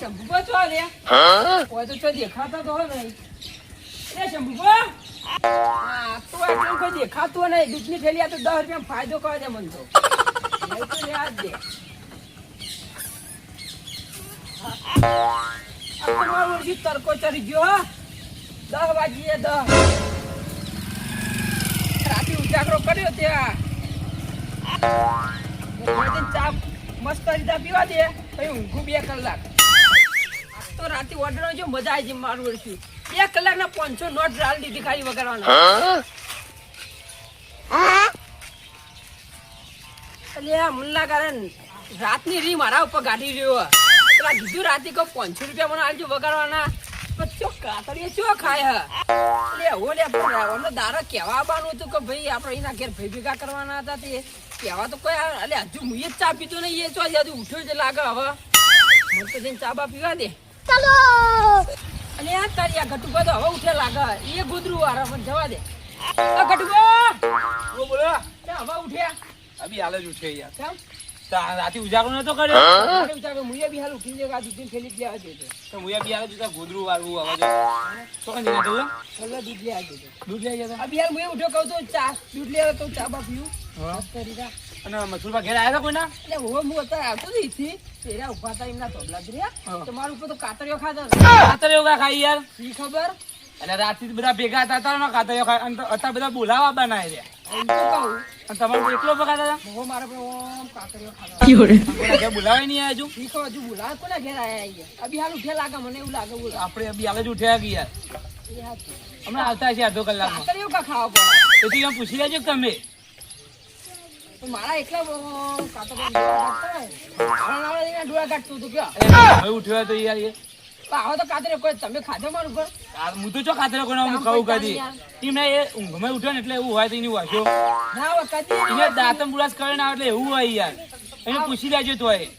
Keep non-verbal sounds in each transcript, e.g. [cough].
લે. ઓય તો ચો દેખાતો તો નહીં એ શંભુબા આ તો એટલું કોઈ દેખાતું નહીં દૂધની થેલી આ તો દસ રૂપિયા ફાયદો કરે છે મને તો. નહીં તો લે દે. આ ઓળખી તડકો ચડી ગયો. દસ વાગીએ દસ રાતે ઉજાગરો કર્યો ત્યાં ચા મસ્ત રીતે પીવા દે પછી ઊંઘું બે કલાક. તો રાતે ઓર્ડર જો મજા આવી જઈ મારું વર્ષું. બે કલાકના પાંચસો નોટ રાલ દીધી ખાલી વગાડવાના. અલ્યા મુન્ના કારણ રાતની રી મારા ઉપર ગાડી રહ્યો. પેલા કીધું રાતે કહો પાંચસો રૂપિયા મને આલજો વગાડવાના. ચો કાતરીએ ચો ખાય લે હો લે ઓનો દારો કેવા આવવાનું હતું કે ભાઈ આપણે એના ઘેર ભાઈ ભેગા કરવાના હતા તે. કેવા તો કોઈ અલે હજુ હું જ ચા પીતો નહીં એ ચો હજુ ઉઠ્યો જ લાગે હવે. મને તો જઈને ચા બા પીવા દે. અને આ તારી આ ઘટુબા તો હવે ઉઠે લાગે. એ ગુદરું વાળા પણ જવા દે. આ ઘટુબા બોલો. બોલો હવે ઉઠ્યા અભી હાલ જ ઉઠે યાર. કેમ? રાતે ઉજાગરો નતો કર્યો? ઉજાગરો. મુયા બી હાલ ઉઠી જાય આ દૂધની થેલી ગયા જતો તો મુયા બી હાલ જુદા ગોદરું વાળવું હવે જો. તો કઈ ના કહ્યું છેલ્લે દૂધ લે જતો દૂધ લઈ ગયા અભી હાલ મુયા ઉઠ્યો કહું તો ચા દૂધ લેવા તો ચા બા પીવું હા. મસ્ત રીતે. અને મસૂરબા ઘેર આવ્યા હતા કોઈના? એટલે હું હું અત્યારે આવતો જ ઈથી તેરા ઊભા હતા એમના તબલા દરિયા હા. ઉપર તો કાતરિયો ખાતા કાતરિયો કા ખાઈ યાર? શી ખબર? એટલે રાતથી બધા ભેગા હતા તારા કાતર એવું ખાય અને અત્યારે બધા બોલાવા બનાય રહ્યા. એમ અને તમારે એકલો પકાતા હતા? હું મારા પર ઓમ કાતરીઓ ખાતા કોઈના ઘેર બોલાવાય નહીં આવ્યા હજુ? શી ખબર હજુ બોલાવે? કોના ઘેર આયા અહીંયા? હાલ ઉઠ્યા લાગે મને એવું લાગે બોલો આપણે બી હાલ જ ઉઠ્યા ગયા યાર. હમણાં આવતા છે અડધો કલાકમાં. કાતરીઓ કા ખાવા પડે તેથી પૂછી લેજો કે તમે. મારા એકલા ઓમ કાતરીઓ ડોળા કાઢતા હોય. મારા નાવડા એના ડોળા કાઢતું હતું કયો? અરે હવે ઉઠ્યો તો યાર એ. પણ તો કાતરીઓ કોઈ તમે ખાધો મારું પર હું તો ચો કાતર કોને હું કહું કદી. એમને એ ઊંઘમાં ઉઠ્યો ને એટલે એવું હોય તો એની વાંચો. ના હવે કદી એને દાંતમ બુરાસ કરે ને એટલે એવું હોય યાર. એને પૂછી લેજો તો એ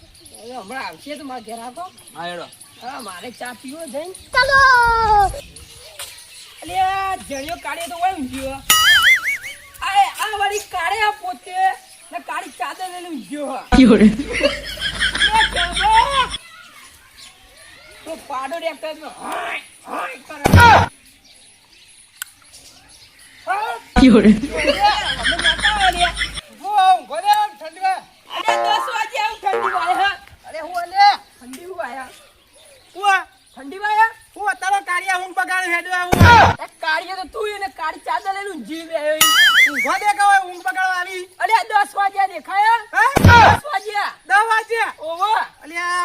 હમણાં આવશે તો મારા ઘેર આપો હા હેડો. હા મારે ચા પીવો જઈને ચાલો. અલે આ જણિયો કાઢે તો ઊંઘ્યો આ આ વાળી કાઢે આ પોતે. ને કાળી ચાદર લઈને જણો. તો પાડો જ હાય હાય કરે. વાગે આવું ઠંડી વાય હું અલે ઠંડી હું વાયા કાળીએ તો તું એને કાળી ચાદર લઈને ઊંઘી ગયો અરે આ દસ વાગ્યા દેખાયા દસ વાગ્યા. ઓવો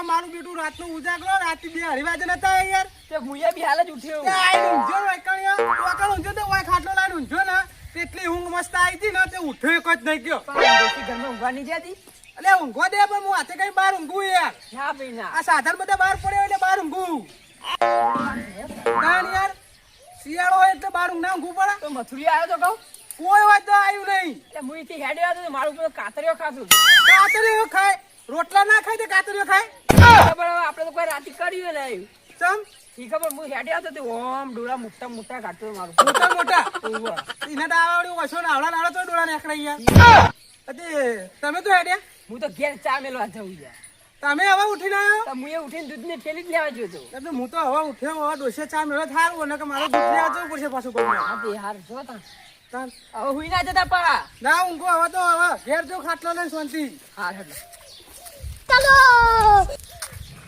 મારું બેટું રાતનો ઉજાગરો રાતે બે અઢી વાગે નતા યાર. તે મુયા બી હાલ જ ઉઠ્યો તે આઈને ઊંઘ્યો ને એકણીયા. તો ઊંઘ્યો ખાટલો ને તેટલી ઊંઘ મસ્ત આવી હતી ને તે ઉઠ્યો એક જ નહીં ગયો. ઘરમાં ઊંઘવા નહીં જતી એટલે ઊંઘવા દે પણ હું હાથે કઈ બહાર ઊંઘું યાર. ના ભાઈ ના આ સાધન બધા બહાર પડ્યો એટલે બહાર ઊંઘું. તાણ યાર શિયાળો એટલે ના ઊંઘવું પડે. તો મથુરી આવ્યો તો કહું? કોઈ વાત તો આવ્યું નહીં. એટલે હેડ્યો હતો તો મારું કાતરીઓ ખાતું કાતરીઓ ખાય. રોટલા ના ખાય તો કાતરીઓ ખાય. ખબર આપણે તો કોઈ રાતે કર્યું નહીં ચમ? ઈ ખબર હું હેડ્યો હતો તો ઓમ ડોળા મોટા મોટા કાઢતો મારું. મોટા મોટા? એના આવડ્યું વસો નાવડા નાવડા તો ડોળા ને યાર અતે તમે તો હેડ્યા? હું તો ઘેર ચા મેલવા જવું છે. તમે હવે ઉઠીને આવ્યો તો એ ઉઠીને દૂધની થેલી જ લેવા જોતો એટલે હું તો હવે ઉઠ્યો હવે ડોસે ચા મેળો થારું અને કે મારો દૂધ લેવા જવું પડશે પાછું કોઈ હા બે હાર જો તા. હવે હુઈ ના જતા પા ના ઊંઘો હવે તો હવે ઘેર જો ખાટલો લઈને શાંતિ. હા ચાલો!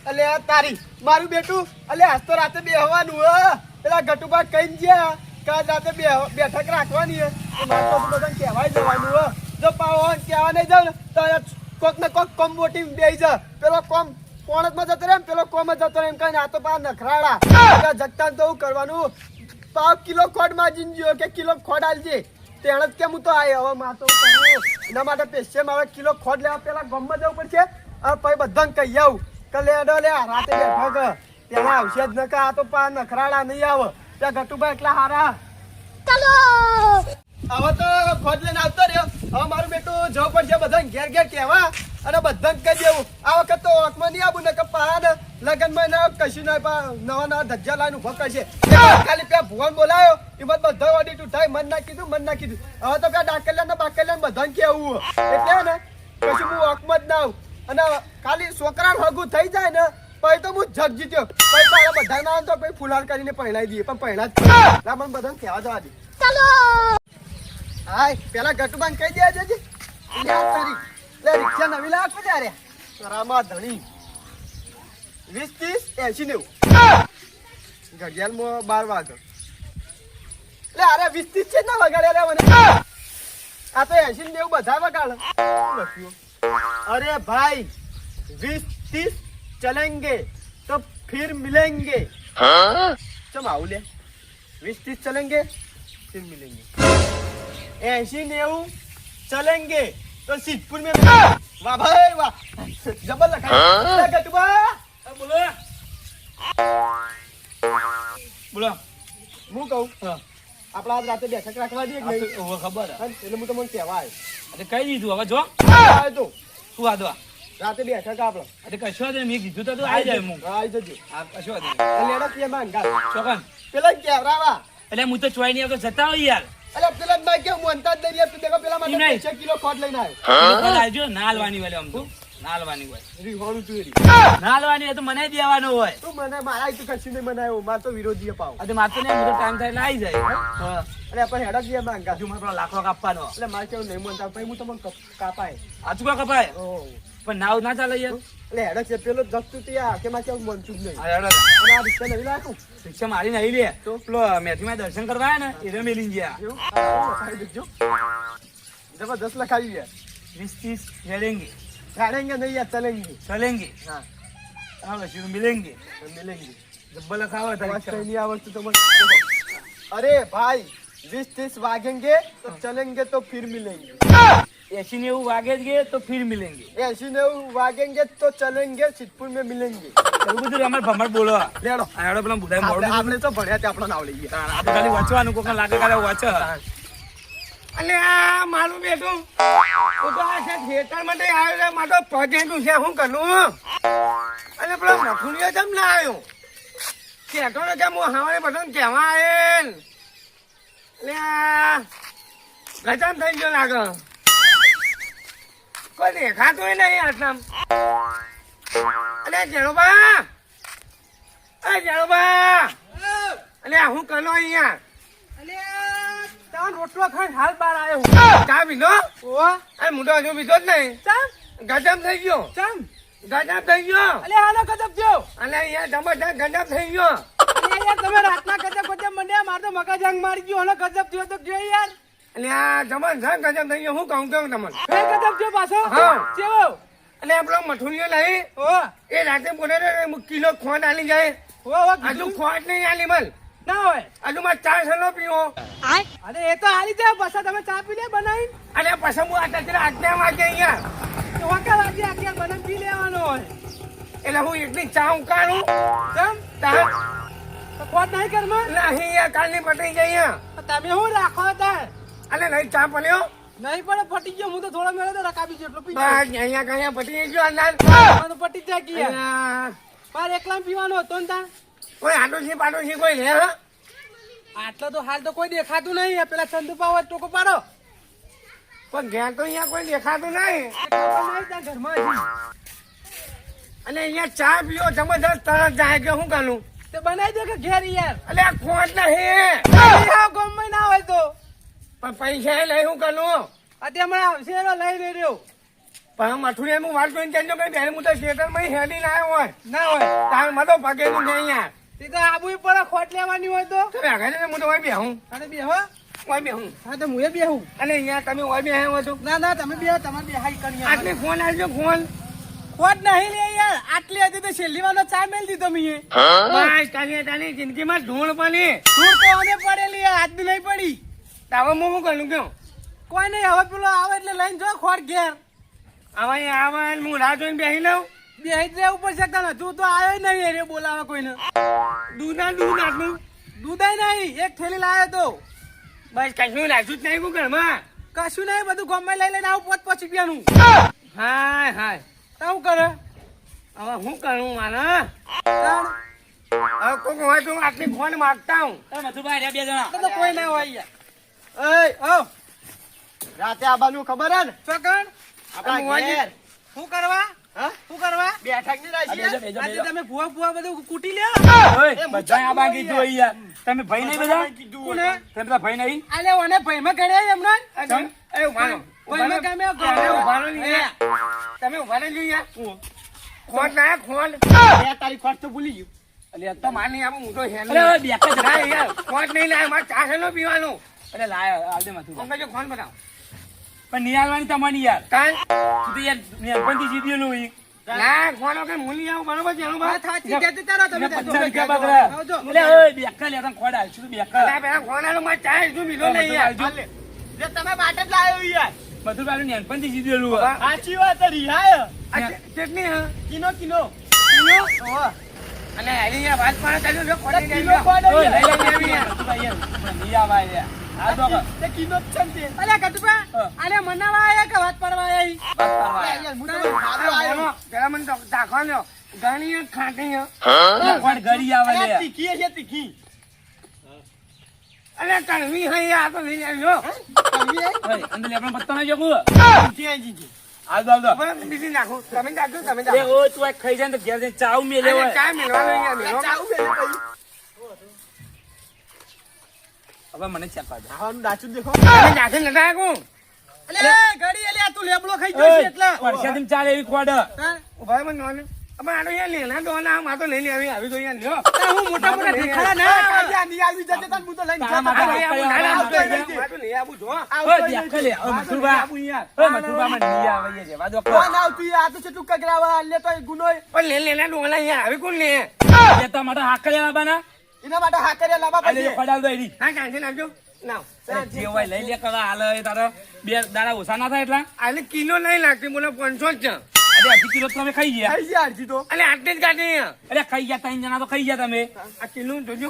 અલે આ તારી મારું બેટું. અલે આજ તો રાતે બેહવાનું હો. પેલા ગટુબા કઈ ગયા કે આજ રાતે બે- બેઠક રાખવાની હે. તો મારે તો બધાને કહેવાય જવાનું હો. જો પાવો કહેવા નહીં જાવ ને તો કોક ને કોક કોમ મોટી બેહી જા પેલો કોમ પોણતમાં જતો રહે પેલો કોમ જતો રહે એમ કહીને આ તો પા નખરાડા જગતા તો એવું કરવાનું પાવ કિલો ખોડ માજીને ગયો કે કિલો ખોડ આલજે. તેણે જ કેમ હું તો આય? હવે માં તો એના માટે પેશે મારે કિલો ખોડ લેવા પેલા ગમમાં જવું પડશે. હવે પછી બધાને કહી આવું કે લે અડો લે આ રાતે બેઠો કે ત્યાં આવશે જ નકા આ તો પા નખરાડા નહીં આવે. ત્યાં ગટુભાઈ એટલા હારા. હવે તો ખોડ લઈને આવતો રહ્યો. હવે મારું બેટું જવું પડશે બધા ઘેર ઘેર કહેવા, અને બધા કહી દેવું, આ વખત તો ઓકમાં નહીં આવું ને કે પા ને ના કશું ના નવા નવા ધજ્જા લાઈને ઊભો કરશે. ખાલી પેલા ભુવન બોલાયો, એમાં બધા ઓડિટ તૂટાય મન ના કીધું, મન ના કીધું. હવે તો પેલા ડાકલિયા ને બાકલિયા બધાને કેવું એટલે ને, કશું હું ઓકમાં જ ના આવું. અને ખાલી છોકરા હગું થઈ જાય ને, પછી તો હું જગ જીત્યો. પછી બધા ના તો પછી ફુલાર કરીને પહેણાઈ દઈએ, પણ પહેણા જ ના બધાને કહેવા જવા દે. હાય પેલા ગટુબાન કહી દે જજી લે આ તારી લે રિક્ષા નવી લાવ પછી અરે સરામાં ધણી વીસ ત્રીસ એસી નેવું ઘડિયાળમાં બાર વાગે લે અરે વીસ ત્રીસ છે જ ના વગાડ્યા રે મને આ તો એસી નેવું બધા વગાડે શું લખ્યું? અરે ભાઈ बीस तीस चलेंगे तो फिर मिलेंगे चम आऊ ले बीस तीस चलेंगे फिर मिलेंगे ऐसी नेऊ चलेंगे तो सिद्धपुर में वाह भाई वाह जबर लगा ले गटुबा હા, બોલો બોલો હું કહું હા. આપણા આજ રાતે બેઠક રાખવા દઈએ કે આ નહીં? તો હવે ખબર હે. હા, એટલે હું તમને કહેવા આવ્યો. આ તો કહી દીધું હવે જો આવ્યો તો તું આદવા રાતે બેઠક આપણે આ તો કશો વાંધો નહીં. મેં કીધું તો તું આવી જાય હું હા, આવી જજો હા કશો વાંધો નહીં. લેડા પીએ માં અંગાત. ચોકન પેલા કેવરાવા એટલે હું તો ચોઈ નહીં આવતો જતા હોય યાર અરે પેલા ભાઈ કે હું જ દઈ રહ્યા તું દેખો પેલા માટે કિલો ખોટ લઈને આવ્યો. લોકો લાવજો ના હાલવાની હોય આમ તો. ના હોય. રીહોણું તું નાલવાની તો મને દેવાનો હોય. તું મને મારા તું કશું નહીં બનાવ્યો માર તો વિરોધીએ પાવ. આ તો મારતો નહીં ટાઈમ થાય આવી જાય. હા. અરે પણ હેડા જઈએ માંગા મને લાખો કાપવાનો. એટલે મારે કેવું નહીં મનતા પછી હું તમને કપ- કાપાય. આચુકા કપાય ઓહો. પણ નાવ ના ચાલે યાર એટલે હેડા છે પેલો જસ્તું ત્યાં કે માં કેવું મનતું જ નહીં આ હેડો ને. અને આ રિક્ષા નવી રાખું રિક્ષા મારી નહીં લે તો પેલો મેથીમાં દર્શન કરવા આવ્યા ને એ મેલી ગયા એવું આ લખાવી દેજો જબરદસ્ત લખાવી ગયા વીસ ત્રીસ હેડેંગે ગાડેંગે નહીં યાર ચલેંગે ચલેંગે હા હા બસ એવું મિલેંગે મિલેંગે જબ્બર લખાવો હતા આવાજ કઈ રિક્ષામાં. નહીં આવડતું તો મને देखो। अरे भाई વીસ ત્રીસ વાગેંગે તો ચલેંગે તો ફિર મિલેંગે. એસી નેવું વાગેંગે તો ફિર મિલેંગે. એસી નેવું વાગેંગે તો ચલેંગે સિદ્ધપુર મેં મિલેંગે અને આ મારું બેટું. હું તો હું કરું? અને પેલો નખુનિયો કેમ ના આવ્યો? કહેતો ને કે હું હાવાને બધાને કહેવા આ થઈ ગયો લાગે કોઈ દેખાતું નહીં આટલામ. અરે જેણુબા અ જેણુબા અલે હું કલો અહીંયા? તાર રોટલો ખાઈ હાલ બાર આવ્યો ચા પીધો? ઓવા અરે હું તો હજુ પીધો જ નહીં. ચમ ગજબ થઈ ગયો. ચમ ગજબ થઈ ગયો. અલે હાલો ગજબ થયો? અને અહીંયા જબરદસ્ત ગજબ થઈ ગયો. અલે તમે રાતના માર તો મગજ જંગ મારી ગયો. હલો કદબ થયો તો ગયો યાર? અને આ જબરદસ્ત ગજબ થઈ ગયો. હું કહું કહું તમને. ફેર કદબ થયો પાછો? હા. કેવો? અને આપણો મઠુરિયો લઈ. ઓ એ રાતે બોલે કિલો ખોટ આલી જાય. ઓ ઓ નહીં આલી મલ. ના હોય. હજુ મારે ચા સલો પીવો. અરે એ તો આલી જાય પછી તમે ચા પી લે બનાવી અને પછી હું આ તકરા આજ્ઞા વાગે અહીંયા. વાંકા વાગે આખી બને પી લેવાનો હોય. એટલે હું એકલી ચા ઉકાળું. કેમ તા તો ખોટ નહીં કરમાં નહીં અહીંયા કાલની પટી જાય અહીંયા. તમે શું રાખો તાર અને નહીં ચા પડ્યો? નહીં પડે ફટી ગયો. હું તો થોડો મેળો તો રકાબી જેટલો પી બસ અહીંયા કઅહીંયા પટી ગયો અંદર ગયો તો પટી જાય કે યાર એકલા પીવાનો હતો ને તાર કોઈ આડોશી પાડોશી કોઈ લે આટલો તો હાલ તો કોઈ દેખાતું નહીં. પેલા ચંદુપા હોય ટોકો પાડો. પણ ઘેર તો અહીંયા કોઈ દેખાતું નહીં. ઘરમાં અને અહીંયા ચા પીઓ જબરદસ્ત તરત જાય કે શું કરું તે બનાવી દે કે ઘેર યાર. અલે આ ખોટ નહીં. હા ગામમાં ના હોય તો. પણ પૈસા લઈ હું કરું? અત્યારે હમણાં આવશે લઈ લઈ રહ્યો. પણ મથુરિયા હું વાત જોઈને કેજો કે ત્યારે હું તો થિયેટરમાં હેડી ના હોય. ના હોય. તારમાં તો નહીં યાર. તે તો આબુ પડે ખોટ લેવાની હોય તો. આગળ જઈને હું તો હોય બેહું. અને હો. બેહું. હા તો હું એ બેહું. અને અહીંયા તમે હોય બેહ્યા ના ના તમે બે તમારે બે હાઈ કરી આટલી ફોન આવજો ફોન. ખોટ નહીં લે યાર. આટલી હતી તો છેલ્લી વાર ચા મેલ દીધો મીએ. બસ તારી તારી જિંદગીમાં ધૂળ પડી દૂર તો અમે પડેલી આજ બી નહીં પડી. તાવ હું શું કરું કેમ? કોઈ નહીં હવે પેલો આવે એટલે લઈને જો ખોટ ઘેર. હવે આવે હું રાહ જોઈને બેસી લઉં. બેસી જ રહેવું પડશે તને. તું તો આવ્યો નહીં રે બોલાવે કોઈને. દૂધ ના દૂધ નાખું દૂધાય નહીં એક થેલી લાવ્યો તો. બસ કશું નાખ્યું જ નહીં હું ઘરમાં. કશું નહીં બધું ગમે લઈ લઈને આવું પોત પોચ રૂપિયાનું હાય હાય. શું કરે? હવે હું કરું મારે હવે કોક હોય તો આટલી ફોન માગતા હું મધુભાઈ મથુભાઈ બે જણા. તો કોઈ ના હોય યાર એય ઓ. રાતે આવવાનું ખબર હે ને? ચોકણ આપણે. શું કરવા? હા? શું કરવા? બેજો, આજે તમે ભૂવા ભૂવા બધું કૂટી લ્યો? ઓય, બધાય આ બાકી જો યાર તમે ભાઈ નહીં બધા? તમે બધા ભાઈ નહીં? આલે ઓને ગણ્યા એમને? એ તમે તમે જોઈએ ખોટ ના ખોટ તો ભૂલી ગયું. અરે બેક જ ના યાર નહીં લાય મારે ચા છે નો પીવાનું. અરે લાય, માથું. અંકલ જો બતાવો પણ નિહાળવાની તમારી યાર. કાલ? તું તો યાર નાનપણથી જીતેલું ઈ. ના વગર મૂલી આવું બરોબર છે એનું જતી તારો લે, તને ખોડ હાલશું તું બેકા. પેલા ખોટ આલો મારે ચા તું પીધો નહીં યાર. તમે માટે જ લાવ્યો યાર. બધું તારું નાનપણથી હોય. સાચી વાત રિહાય. હા. Kino Kino. અને એની વાત ચાલ્યો કિલો લઈ આવી આવા આ તો તે કિનો કટુપા. મનાવા આયા કે વાત પડવા આયા મને દાખવાનો. ઘણી ખાટી હે. ઘડી આવે તીખી છે તીખી. આ તો લઈ આવ્યો. કડવી હે? અંદર લેપડા પત્તા ના જોગું. તીખી આઈ જીજી. હાલ દો, હાલ દો. હવે બીજી નાખું. તમે નાખજો, તમે એ નાખો. તું ખાઈ જાય ને તો ઘેર જઈને ચાવ મેલે હોય. ચાવું બેને હવે મને ચેક પાડો. દેખો તમે નાખી આખું? અલ્યા, ઘડી અલ્યા, તું લેબડો ખાઈ ગયો છે એટલે. ચાલે એવી ખોડ. ભાઈ મને. આનો યાર લેના તો લઈને આવી, આવી તો યાર લ્યો. હું મોટા મોટા દેખાડા ના કાઢ્યા, નહીં આવી જજે તને તો લઈને તારા જતો. માટે આ હા, લઈ ના, ના, હા, આવતો નહીં, આ તો લઈ આવું, જો. ઓય, બેકા લે. ઓય, મથુરભા. ઓય, મથુરભા, મને નહીં આવે, એ રહેવા દો. કોણ આવતું આ તો છે કગરાવા, લે તો ગુનોય. પણ લે લેના ડોલા યાર, આવી કોણ લે? એ તો માટે હાકલે લાવવાના. એના માટે હા લાબા લાવવા આ લે, પડશે. ખોડ દો એની. હા, નાખજો. લઈ લે કદા હાલ તારો બે દાડા ઓછા ના થાય એટલા આલે કિલો નહીં લાગતી, બોલો પાંચસો જ છે. અરે કિલો તો તમે ખાઈ ગયા ખાઈ ગયા અડધી તો. આટલી જ કાઢી અરે ખાઈ ગયા ત્રણ જણા તો ખાઈ ગયા તમે આ કિલો જોજો.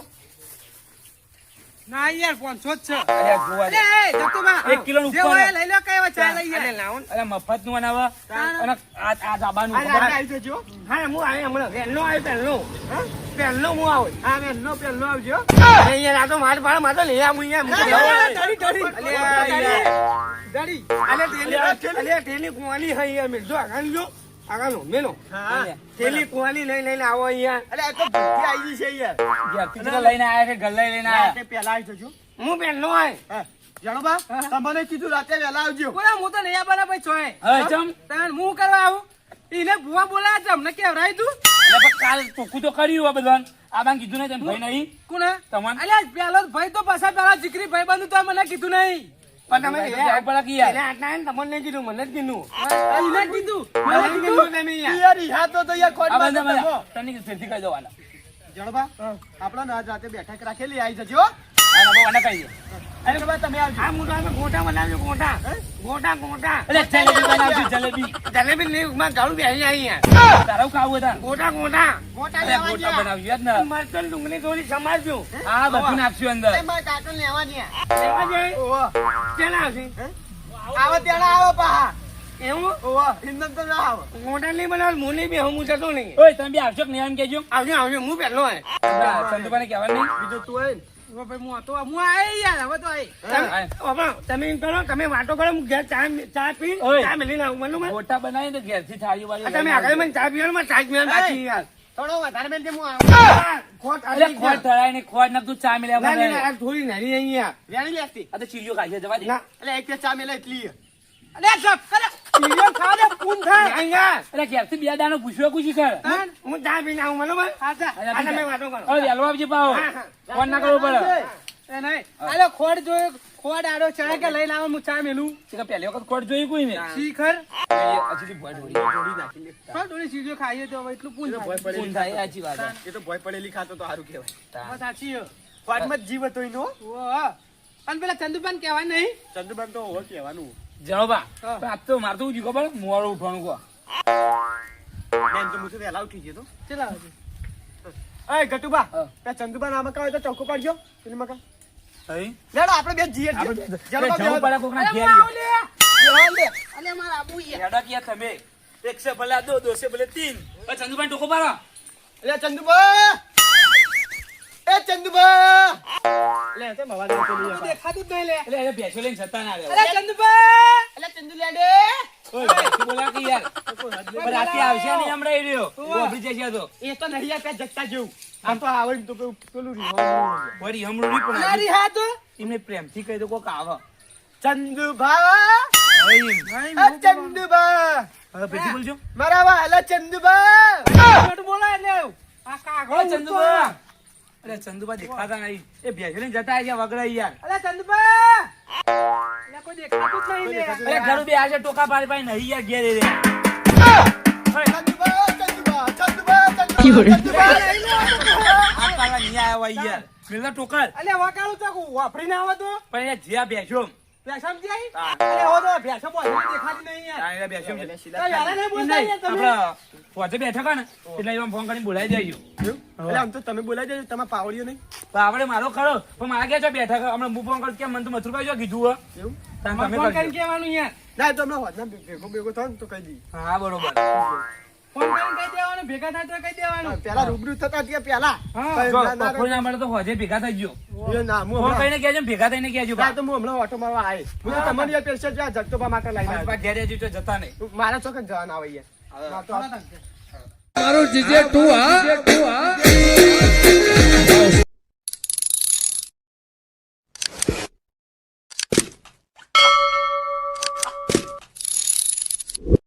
ના યાર, પાંચસો જ છે. અરે આ જોવા દે. એક કિલો નું ઉપર લઈ લો કઈ વાત ચાલે અલે લાવો અરે મફતનું બનાવે અને આ આ જાબાનું ખબર આવી જજો. હા, હું આવ્યો હમણાં. વહેલો આવ્યો, વહેલો. હા? વહેલો હું આવું. હા, બેનનો પેલો આવજો. અરે યાર, આ તો માર તો લઈ હું ડરી, ડરી. આ ડરી. હે યાર. આગળ જો. આગળ મેનો હા. ટેલી કુંવાલી લઈ લઈને આવો અહીંયા. અરે આ તો ભૂખી આવી ગઈ છે યાર. કિલો લઈને આયા છે ગલ્લે લઈને આયા આયા પહેલા આવી જજો. હું વહેલો આય. હા. બા, તમને કીધું રાતે વહેલા આવજો. હું તો નહીં આવવાના ભાઈ છોય હે ચમ તાન હું કરવા આવું એને ભૂવા બોલાયા છે અમને કેવરાય તું અરે કાલ ટોકું તો કર્યું આ બધાન આ બાન કીધું નહીં તને ભાઈ નહીં કોને તમને અલ્યા પેલો ભાઈ તો પાછા પેલા જીકરી ભાઈ બંધ તો મને કીધું નહીં પણ તમે. એને આટલા ને તમને કીધું મને જ કીધું. કીધું. મને કીધું તમે યાર. યાર, તો તો યાર ખોટમાં બધા નતો. બધા. તને ફેરથી કહી દેવાના જાણો આપણો ને આજ રાતે બેઠક રાખેલી આવી જજો. કહી દે અને તમે આવજો. આ મોટા આપણે ગોટા બનાવજો ગોટા ગોટા ગોટા એટલે જલેબી બનાવજો. જલેબી. જલેબી નહીં માં ગાળું બેસી જાય તારું ખાવું હતા ગોટા ગોટા મોટા ગોટા બનાવજો યાદ ને. મરચું ડુંગળી થોડી સમારજો. આ બધું નાખશું અંદર. એ લેવા ગયા. લેવા જાય ઓહો. ક્યાં આવશે? આવો ત્યારે આવો પાહા. એવું? ઓહો, એમનેમ તો ના આવો. ગોટા નહીં બનાવ હું નહીં બે હું જતો નહીં. ઓય તમે બી આવશો કે નહીં એમ કહેજો? આવજો આવજો હું પહેલો કહેવાનું નહીં. બીજું તું હોય ને. હું હતો હું આઈ યાર હવે તો આઈ. તમે એમ કરો તમે વાતો કરો હું ઘેર ચા ચા પી. ચા મેલીને આવું બરોબર ગોટા બનાવીને તો ઘેરથી થાળી વાળી તમે આગળ મને ચા પીવાનું ચા પીવાનું બાકી યાર. થોડો વધારે હું ખોટ થળાય ને ખોટ નાખ તું ચા મિલ્યા ના, ના, મને થોડી નાની અહીંયા. વેણી લેતી. આ તો ચીડિયો ખાઈ છે જવા દે. ના. એટલે એક ચા મેલે એટલી. અરે ઘેરથી બે દાનો પૂછી કર હું? ચા પીને આવું બરોબર? હા, જા. આ તમે વાતો કરો. હવે વહેલો આવજે પાહો. હા, હા. ફોન ના કરવો પડે. એ ખોડ જોયો ખોડ આડો ચા કે લઈને આવો હું ચા મેલું? પહેલી વખત ખોટ જોઈ કોઈ ને શીખર? હજી ભોય ઢોળી. હા થોડી ચીજો ખાઈએ તો એટલું પૂન થાય. પૂન થાય, સાચી વાત એ તો ભોય પડેલી ખાતો તો સારું કહેવાય. સાચી જ જીવ હતો એનો. ઓ હા. અને પેલા ચંદુપાન કહેવાય નહીં. ચંદુબાન તો હોવે કહેવાનું. જાઓ બા આજ તો મારે તો શું ખબર મોડું ઉઠવાનું કહો બેન તો તો વહેલા ઉઠી ગયો તો. ચલા. અય, ગટુબા. પેલા ચંદુબા નામાં કહો તો ચોખ્ખો પાડજો. પેલી મકા. હઈ લેડો, આપણે બે જીએ જલો આપણે બે- ચાલો, બે જવું પડે કોકના ઘેર. હું લે. અલે મારા આબુ યાર. હેડો કે તમે એક સે ભલે દો દો સે ભલે તીન ચંદુભાઈ ટોકો પાડો એ ચંદુબા એ ચંદુભા લે તે મવા દે દેખાતું જ નહીં લે. એટલે એ ભેંસો લઈને જતા ના રહે. અરે ચંદુભા અલે ચંદુ લેંડે! ઓય, બોલા કે યાર. પણ રાતે આવશે નહીં હમણાં એ રહ્યો. વાપરી જશે તો. એ તો નહીં આ જગતા જેવું. આમ તો આવડે તો પેલું પેલું રીવાનું. વળી નહીં પણ એમને પ્રેમથી કહી દો કોક આવે. ચંદુભા ચંદુભા હવે ભેંસી બોલજો. મારા વાલા ચંદુભા બોલાય એટલે આ કાગળો ચંદુબા. અરે ચંદુબા દેખાતા નહીં. એ લઈને જતા રહ્યા વગડાઈ યાર. અરે ચંદુભા! એટલે કોઈ દેખાતું જ નહીં અરે ઘરું બે આજે ટોકા પાડી પાડી નહીં યાર ઘેરે રે. [laughs] આ નહીં આવ્યા યાર. મેલા ટોકર. અલે વકાળું તો વાપરીને આવે તો. પણ એ જ્યાં બેસ્યો ભેંસમ જાય હા. અરે હો તો ભેંસો બોલી દેખાતી નહીં યાર. આ બેસ્યો છે. યાર નહીં બોલતા યાર તમે. આપણા પોતે બેઠા એટલે એમાં ફોન કરીને બોલાઈ દેજો એટલે આમ તો તમે બોલાઈ દેજો તમારા પાવડીઓ નહીં? પાવડે મારો ખરો પણ મારા છો બેઠા હમણાં હું ફોન કરું મને તો મથુરભાઈ જો કીધું હો એવું? તમે ફોન કરીને કહેવાનું યાર. ના તો હમણાં હોદના ભેગો ભેગો થાય ને તો કહી દઈએ. હા બરોબર. ફોન કરીને કહી દેવાનું? ભેગા થાય તો કહી દેવાનું. પેલા રૂબરૂ થતા ત્યાં પેલા? હા, ના- તો હોજે ભેગા થઈ ગયો. ભેગા થઈને તો હું હમણાં ઓટો મારવા આય. હું તમારી પેશન્ટ જ્યાં જગતોબા માટે લઈને ઘેર રહેજો તો જતા નહીં. મારા ચોકન જવાના આવે યાર. હા.